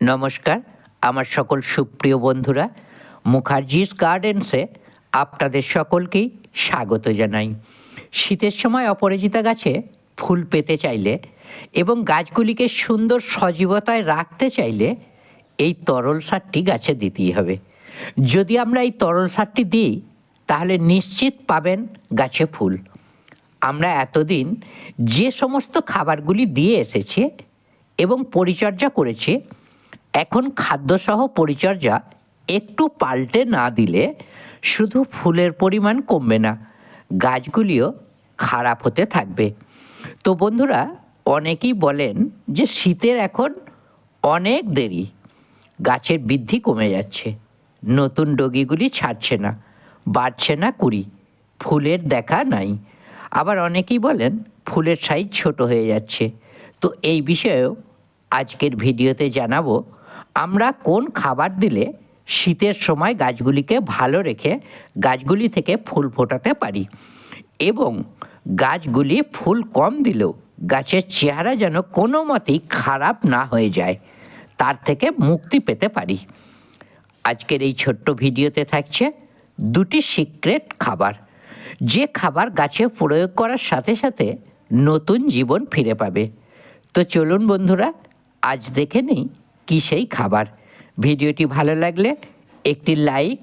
নমস্কার, আমার সকল সুপ্রিয় বন্ধুরা মুখার্জিস গার্ডেন্সে আপনাদের সকলকেই স্বাগত জানাই। শীতের সময় অপরাজিতা গাছে ফুল পেতে চাইলে এবং গাছগুলিকে সুন্দর সজীবতায় রাখতে চাইলে এই তরল সারটি গাছে দিতেই হবে। যদি আমরা এই তরল সারটি দিই, তাহলে নিশ্চিত পাবেন গাছে ফুল। আমরা এতদিন যে সমস্ত খাবারগুলি দিয়ে এসেছে এবং পরিচর্যা করেছে এখন খাদ্যসহ পরিচর্যা একটু পাল্টে না দিলে শুধু ফুলের পরিমাণ কমবে না, গাছগুলিও খারাপ হতে থাকবে। তো বন্ধুরা, অনেকেই বলেন যে শীতের এখন অনেক দেরি, গাছের বৃদ্ধি কমে যাচ্ছে, নতুন ডগিগুলি ছাড়ছে না, বাড়ছে না কুড়ি, ফুলের দেখা নাই। আবার অনেকেই বলেন ফুলের সাইজ ছোট হয়ে যাচ্ছে। তো এই বিষয়েও আজকের ভিডিওতে জানাব আমরা কোন খাবার দিলে শীতের সময় গাছগুলিকে ভালো রেখে গাছগুলি থেকে ফুল ফোটাতে পারি? এবং গাছগুলি ফুল কম দিলেও গাছের চেহারা যেন কোনো মতেই খারাপ না হয়ে যায়, তার থেকে মুক্তি পেতে পারি। আজকের এই ছোট্ট ভিডিওতে থাকছে দুটি সিক্রেট খাবার, যে খাবার গাছে প্রয়োগ করার সাথে সাথে নতুন জীবন ফিরে পাবে। তো চলুন বন্ধুরা, আজ দেখে নিই কী সেই খাবার? ভিডিওটি ভালো লাগলে একটি লাইক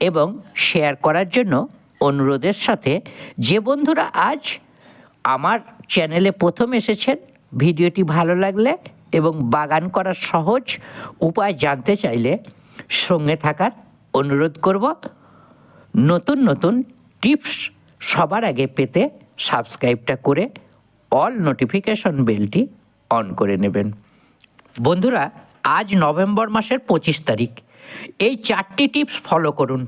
এবং শেয়ার করার জন্য অনুরোধের সাথে যে বন্ধুরা আজ আমার চ্যানেলে প্রথম এসেছেন, ভিডিওটি ভালো লাগলে এবং বাগান করার সহজ উপায় জানতে চাইলে সঙ্গে থাকার অনুরোধ করব। নতুন নতুন টিপস সবার আগে পেতে সাবস্ক্রাইবটা করে অল নোটিফিকেশন বেলটি অন করে নেবেন। বন্ধুরা আজ নভেম্বর মাসের পঁচিশ তারিখ। এই চারটি টিপস ফলো করুন।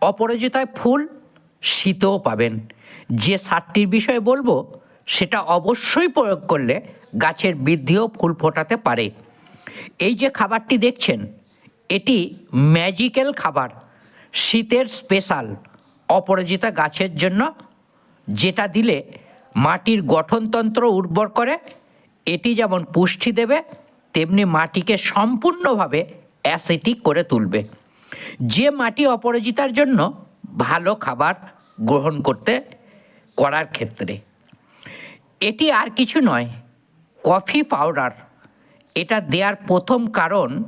অপরাজিতায় ফুল, শীতও পাবেন। যে সাতটির বিষয়ে বলব, সেটা অবশ্যই প্রয়োগ করলে গাছের বৃদ্ধিও ফুল ফোটাতে পারে। এই যে খাবারটি দেখছেন, এটি ম্যাজিক্যাল খাবার, শীতের স্পেশাল, অপরাজিতা গাছের জন্য, যেটা দিলে মাটির গঠনতন্ত্র উর্বর করে, এটি যেমন পুষ্টি দেবে তেমনি মাটিকে সম্পূর্ণভাবে অ্যাসিটিক করে তুলবে। যে মাটি অপরাজিতার জন্য ভালো খাবার গ্রহণ করতে, করার ক্ষেত্রে। এটি আর কিছু নয় কফি পাউডার এটা দেওয়ার প্রথম কারণ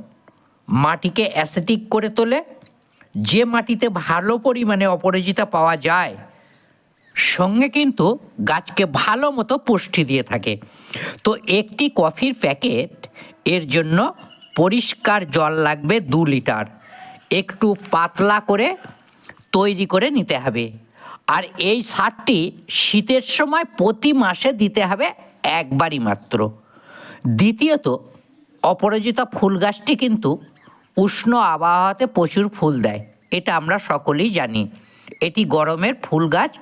মাটিকে অ্যাসিটিক করে তোলে। যে মাটিতে ভালো পরিমাণে অপরাজিতা পাওয়া যায়, সঙ্গে কিন্তু গাছকে ভালো মতো পুষ্টি দিয়ে থাকে। তো একটি কফির প্যাকেট এর জন্য পরিষ্কার জল লাগবে দু লিটার। একটু পাতলা করে তৈরি করে নিতে হবে। আর এই সারটি শীতের সময় প্রতি মাসে দিতে হবে একবারই মাত্র। দ্বিতীয়ত, অপরাজিতা ফুল গাছটি কিন্তু উষ্ণ আবহাওয়াতে প্রচুর ফুল দেয়। এটা আমরা সকলেই জানি। এটি গরমের ফুল গাছ,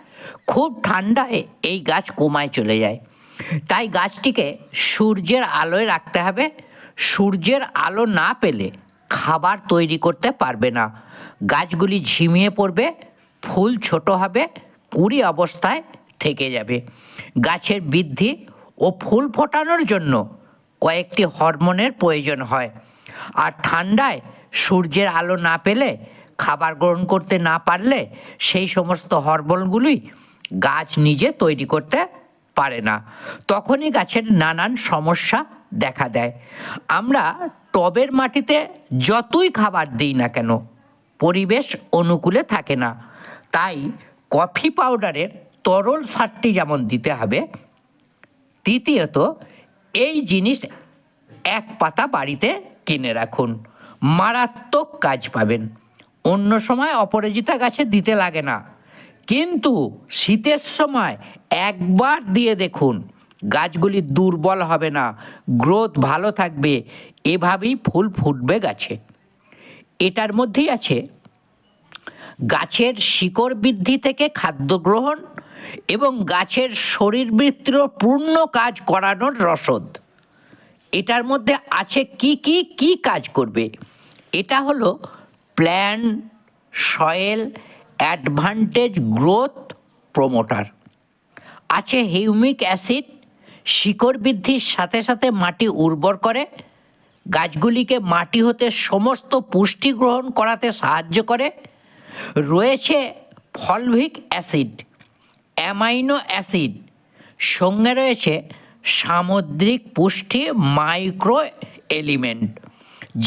খুব ঠান্ডায় এই গাছ কমায় চলে যায়। তাই গাছটিকে সূর্যের আলোয় রাখতে হবে। সূর্যের আলো না পেলে খাবার তৈরি করতে পারবে না। গাছগুলি ঝিমিয়ে পড়বে, ফুল ছোট হবে, কুড়ি অবস্থায় থেকে যাবে। গাছের বৃদ্ধি ও ফুল ফোটানোর জন্য কয়েকটি হরমোনের প্রয়োজন হয়। আর ঠান্ডায় সূর্যের আলো না পেলে, খাবার গ্রহণ করতে না পারলে সেই সমস্ত হরমোনগুলি গাছ নিজে তৈরি করতে পারে না। তখনই গাছের নানান সমস্যা দেখা দেয়। আমরা টবের মাটিতে যতই খাবার দিই না কেন, পরিবেশ অনুকূলে থাকে না। তাই কফি পাউডারের তরল সারটি যেমন দিতে হবে, তৃতীয়ত এই জিনিস এক পাতা বাড়িতে কিনে রাখুন। মারাত্মক কাজ পাবেন। অন্য সময় অপরাজিতা গাছে দিতে লাগে না। কিন্তু শীতের সময় একবার দিয়ে দেখুন। গাছগুলি দুর্বল হবে না, গ্রোথ ভালো থাকবে, এভাবেই ফুল ফুটবে গাছে। এটার মধ্যেই আছে, গাছের শিকড় বৃদ্ধি থেকে খাদ্য গ্রহণ এবং গাছের শরীর বৃত্তির পূর্ণ কাজ করানোর রসদ। এটার মধ্যে আছে কি কি কি কাজ করবে? এটা হলো plan, soil, advantage, growth promoter. আছে হিউমিক অ্যাসিড শিকড় বৃদ্ধির সাথে সাথে মাটি উর্বর করে, গাছগুলিকে মাটি হতে সমস্ত পুষ্টি গ্রহণ করাতে সাহায্য করে। রয়েছে ফলভিক অ্যাসিড, অ্যামাইনো অ্যাসিড, সঙ্গে রয়েছে সামুদ্রিক পুষ্টি মাইক্রো এলিমেন্ট,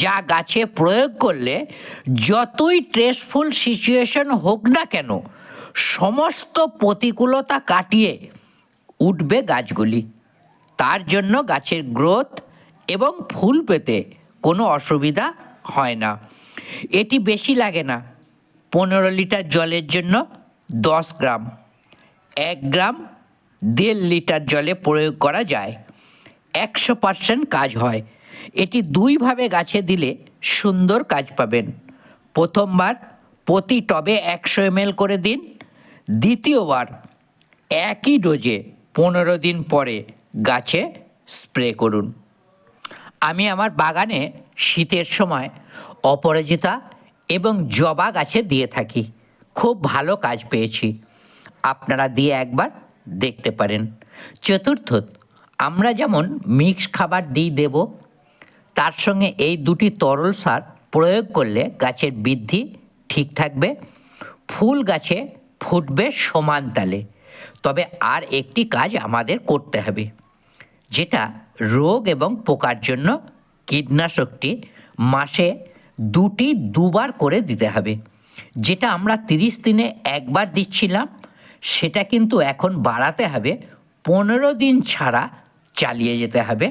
যা গাছে প্রয়োগ করলে যতই স্ট্রেসফুল সিচুয়েশন হোক না কেন, সমস্ত প্রতিকূলতা কাটিয়ে উঠবে গাছগুলি। তার জন্য গাছের গ্রোথ এবং ফুল পেতে কোনো অসুবিধা হয় না। এটি বেশি লাগে না। পনেরো লিটার জলের জন্য দশ গ্রাম, এক গ্রাম, দেড় লিটার জলে প্রয়োগ করা যায়। একশো পার্সেন্ট কাজ হয়। এটি দুইভাবে গাছে দিলে সুন্দর কাজ পাবেন। প্রথমবার প্রতি টবে একশো এমএল করে দিন, দ্বিতীয়বার একই ডোজে পনেরো দিন পরে গাছে স্প্রে করুন। আমি আমার বাগানে শীতের সময় অপরাজিতা এবং জবা গাছে দিয়ে থাকি। খুব ভালো কাজ পেয়েছি। আপনারা দিয়ে একবার দেখতে পারেন। চতুর্থ আমরা যেমন মিক্স খাবার দিই দেব, তার সঙ্গে এই দুটি তরল সার প্রয়োগ করলে গাছের বৃদ্ধি ঠিক থাকবে। ফুল গাছে ফুটবে সমান তালে। তবে আর একটি কাজ আমাদের করতে হবে। যেটা রোগ এবং পোকার জন্য কীটনাশকটি মাসে দুটি, দুবার করে দিতে হবে। যেটা আমরা তিরিশ দিনে একবার দিচ্ছিলাম, সেটা কিন্তু এখন বাড়াতে হবে। পনেরো দিন ছাড়া চালিয়ে যেতে হবে।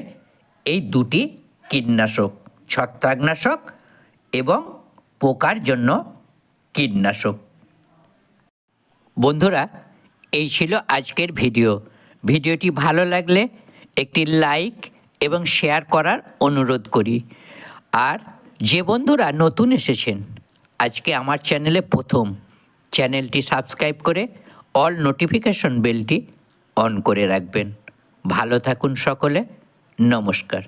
এই দুটি কীটনাশক, ছত্রাকনাশক এবং পোকার জন্য কীটনাশক। বন্ধুরা, এই ছিল আজকের ভিডিও। ভিডিওটি ভালো লাগলে একটি লাইক এবং শেয়ার করার অনুরোধ করি। আর যে বন্ধুরা নতুন এসেছেন, আজকে আমার চ্যানেলে প্রথম চ্যানেলটি সাবস্ক্রাইব করে অল নোটিফিকেশন বেলটি অন করে রাখবেন। ভালো থাকুন সকলে, নমস্কার।